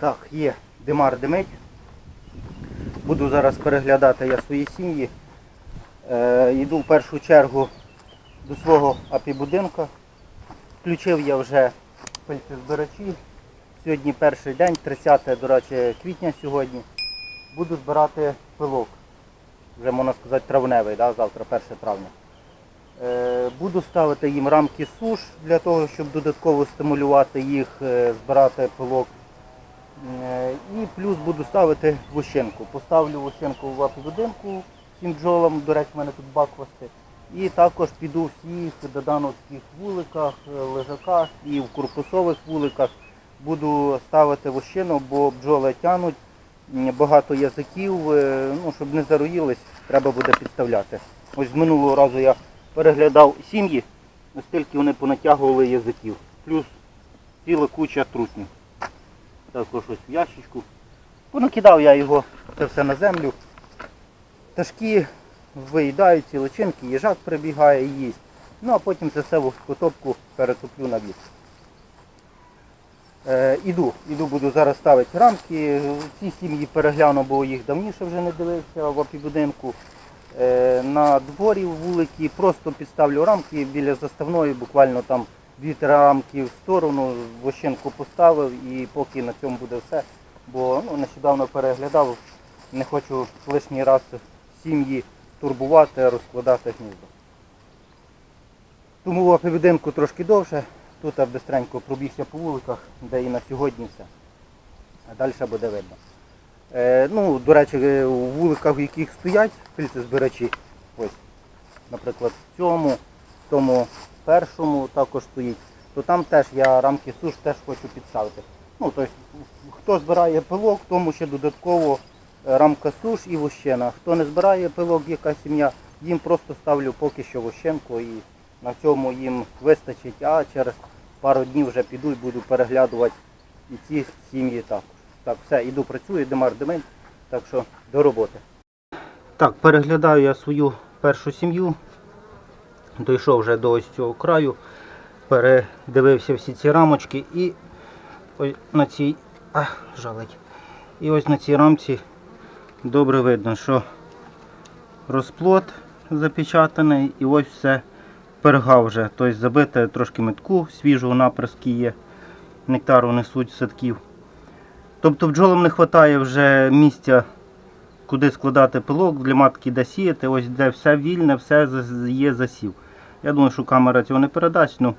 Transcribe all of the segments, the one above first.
Так, є димар димить. Буду зараз переглядати я свої сім'ї. Е, йду в першу чергу до свого апібудинка. Включив я вже пильцезбирачі. Сьогодні перший день, 30 до речі, квітня сьогодні. Буду збирати пилок. Вже можна сказати травневий, да? завтра 1 травня. Е, Буду ставити їм рамки суш для того, щоб додатково стимулювати їх, е, збирати пилок. Е, І плюс буду ставити вощенку. Поставлю вощенку в апіводинку всім бджолам, до речі, в мене тут баквасти. І також піду в всіх додановських вуликах, е, лежаках і в корпусових вуликах. Буду ставити вощину, бо бджоли тянуть, багато язиків, е, ну, щоб не зароїлись, треба буде підставляти. Ось з минулого разу я переглядав сім'ї, настільки вони понатягували язиків. Плюс ціла куча трутнів. Також ось в ящичку. Понакидав я його це все на землю. Пташки виїдають ці личинки, їжак прибігає і їсть. Ну а потім це все в котопку перетоплю на віт. Е, іду, іду, буду зараз ставити рамки. Ці сім'ї перегляну, бо їх давніше вже не дивився в опібудинку. Е, на дворі вулиці просто підставлю рамки біля заставної, буквально там 2-3 рамки в сторону, вощинку поставив і поки на цьому буде все. Бо ну, нещодавно переглядав, не хочу лишній раз сім'ї турбувати, розкладати гніздо. Тому в трошки довше, тут я бистренько пробігся по вуликах, де і на сьогодні все. А далі буде видно. Е, ну, до речі, е, у вуликах, в яких стоять пильцезбирачі, ось, наприклад, в цьому, в тому першому також стоїть, то там теж я рамки суш теж хочу підставити. Ну, тобто, хто збирає пилок, тому ще додатково е, рамка суш і вощена. Хто не збирає пилок, яка сім'я, їм просто ставлю поки що вощенку і на цьому їм вистачить, а через пару днів вже піду і буду переглядувати і ці сім'ї також. Так, все, іду працюю, димар димень, так що до роботи. Так, переглядаю я свою першу сім'ю. Дійшов вже до ось цього краю, передивився всі ці рамочки і ось на цій. А, жалить. І ось на цій рамці добре видно, що розплод запечатаний і ось все перга вже. Тобто забите трошки метку, свіжого напряски є. Нектару несуть садків. Тобто бджолам не вистачає вже місця, куди складати пилок, для матки де сіяти, ось де все вільне, все є засів. Я думаю, що камера цього не передасть, але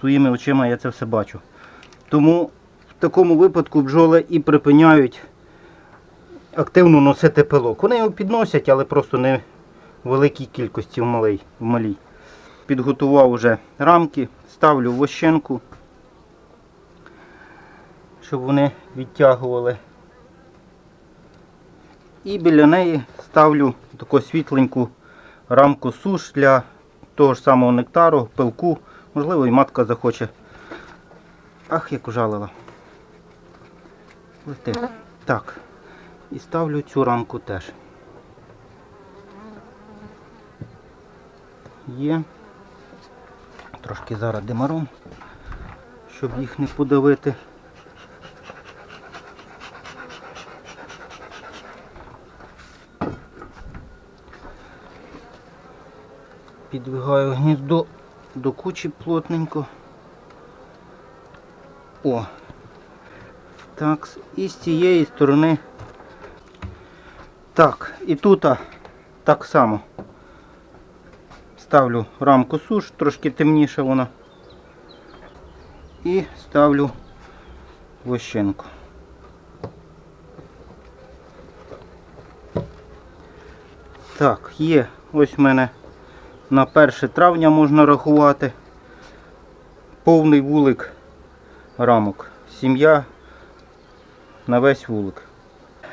своїми очима я це все бачу. Тому в такому випадку бджоли і припиняють активно носити пилок. Вони його підносять, але просто не в великій кількості в малій. В малій. Підготував вже рамки, ставлю в вощенку щоб вони відтягували. І біля неї ставлю таку світленьку рамку суш для того ж самого нектару, пилку. Можливо, і матка захоче. Ах, як ужалила. Лети. Так. І ставлю цю рамку теж. Є. Трошки зараз димаром, щоб їх не подавити. Підвигаю гніздо до кучі плотненько. О. Так, і з цієї сторони. Так, і тут так само. Ставлю рамку суш, трошки темніша вона. І ставлю вощинку. Так, є. Ось в мене на 1 травня можна рахувати. Повний вулик рамок. Сім'я на весь вулик.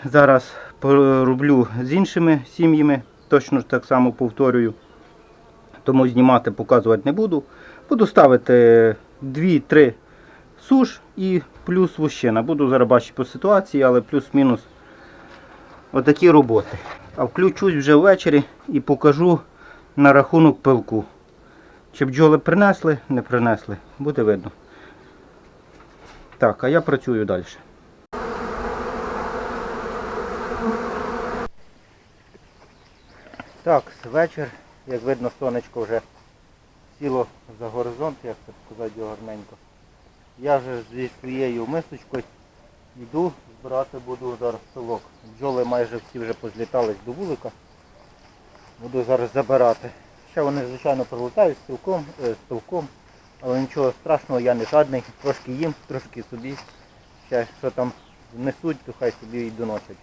Зараз пороблю з іншими сім'ями, точно так само повторюю. Тому знімати, показувати не буду. Буду ставити 2-3 суш і плюс вощина. Буду зараз бачити по ситуації, але плюс-мінус отакі роботи. А включусь вже ввечері і покажу на рахунок пилку. Чи бджоли принесли, не принесли, буде видно. Так, а я працюю далі. Так, вечір, як видно, сонечко вже сіло за горизонт, як це сказати його гарненько. Я вже зі своєю мисочкою йду, збирати буду зараз солок. Бджоли майже всі вже позлітались до вулика. Буду зараз забирати. Ще вони, звичайно, прилетають з цілком, е, з але нічого страшного, я не жадний. Трошки їм, трошки собі. Ще що там внесуть, то хай собі і доносять.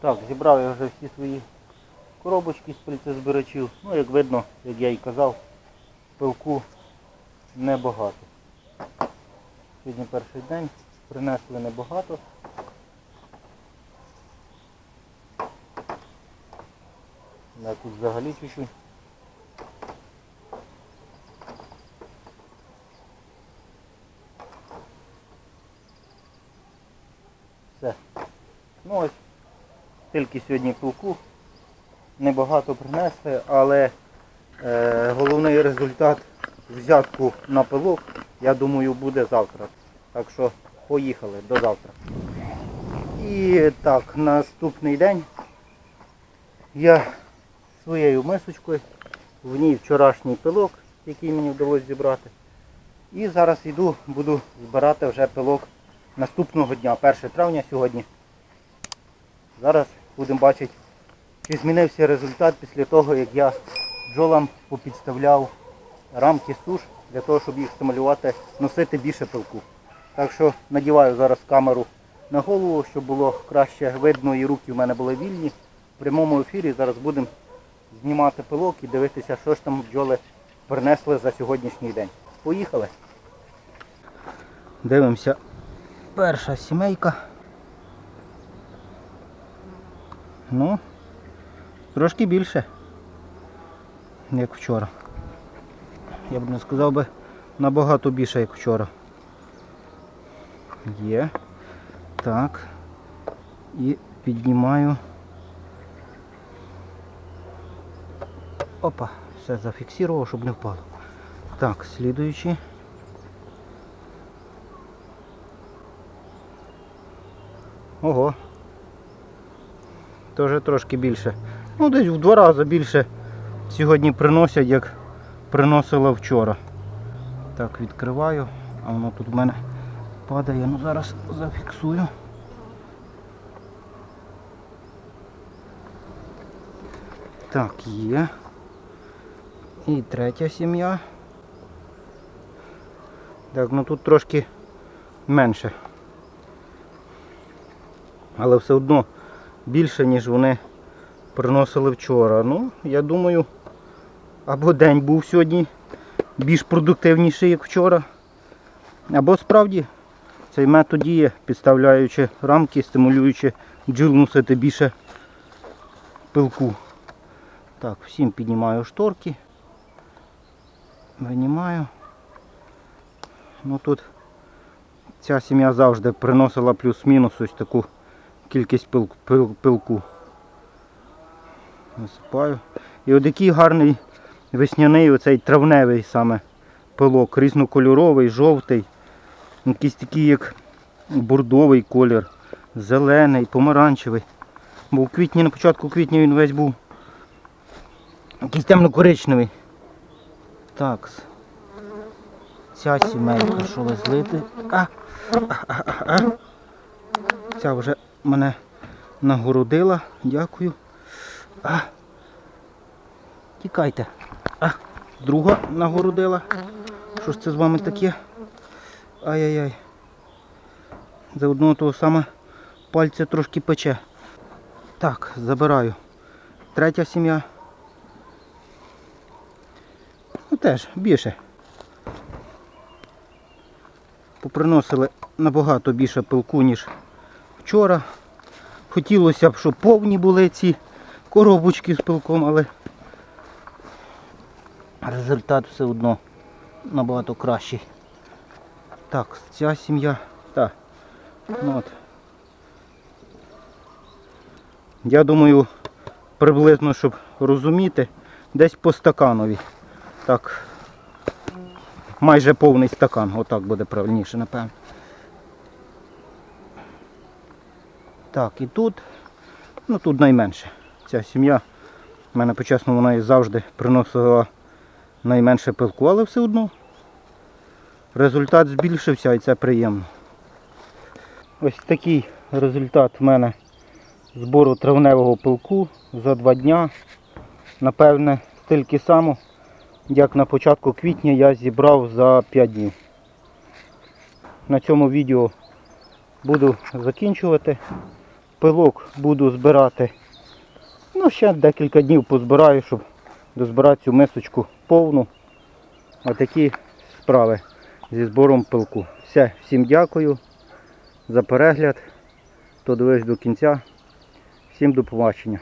Так, зібрав я вже всі свої коробочки з пильцезбирачів. Ну, як видно, як я і казав, пилку небагато. Сьогодні перший день, принесли небагато. Да, тут взагалі чуть-чуть. Все. Ну ось, тільки сьогодні пилку. Небагато принесли, але е, головний результат взятку на пилок, я думаю, буде завтра. Так що поїхали до завтра. І так, наступний день я своєю мисочкою, в ній вчорашній пилок, який мені вдалося зібрати. І зараз йду, буду збирати вже пилок наступного дня, 1 травня сьогодні. Зараз будемо бачити, чи змінився результат після того, як я бджолам попідставляв рамки суш для того, щоб їх стимулювати, носити більше пилку. Так що надіваю зараз камеру на голову, щоб було краще видно і руки в мене були вільні. В прямому ефірі зараз будемо знімати пилок і дивитися, що ж там бджоли принесли за сьогоднішній день. Поїхали. Дивимося. Перша сімейка. Ну, трошки більше, як вчора. Я б не сказав би набагато більше, як вчора. Є. Так. І піднімаю. Опа, все зафіксував, щоб не впало. Так, слідуючий. Ого. Тоже трошки більше. Ну, десь в два рази більше сьогодні приносять, як приносило вчора. Так, відкриваю, а воно тут в мене падає. Ну зараз зафіксую. Так, є. І третя сім'я. Так, ну тут трошки менше. Але все одно більше, ніж вони приносили вчора. Ну, я думаю, або день був сьогодні більш продуктивніший, як вчора. Або справді цей метод діє, підставляючи рамки, стимулюючи бджіл носити більше пилку. Так, всім піднімаю шторки. Винімаю. Ну тут ця сім'я завжди приносила плюс-мінус ось таку кількість пил, пил, пилку. Насипаю. І от який гарний весняний оцей травневий саме пилок, різнокольоровий, жовтий, якийсь такий як бордовий колір, зелений, помаранчевий. Бо в квітні, на початку квітня він весь був якийсь темно-коричневий. Так. Ця сімейка, що злити. А, а, а, а, а. Ця вже мене нагородила. Дякую. А. Тікайте. А. Друга нагородила. Що ж це з вами таке? Ай-яй-яй. За одного того саме пальця трошки пече. Так, забираю. Третя сім'я. Ну теж більше. Поприносили набагато більше пилку, ніж вчора. Хотілося б, щоб повні були ці коробочки з пилком, але результат все одно набагато кращий. Так, ця сім'я. Так. Ну, от. Я думаю, приблизно, щоб розуміти, десь по стаканові. Так. Майже повний стакан, отак буде правильніше, напевно. Так, і тут, ну тут найменше. Ця сім'я У мене по-чесному вона завжди приносила найменше пилку, але все одно результат збільшився і це приємно. Ось такий результат в мене збору травневого пилку за два дня. Напевне, стільки само, як на початку квітня я зібрав за 5 днів. На цьому відео буду закінчувати. Пилок буду збирати. Ну, ще декілька днів позбираю, щоб дозбирати цю мисочку повну. Отакі справи зі збором пилку. Все, всім дякую за перегляд. Хто дивився до кінця. Всім до побачення.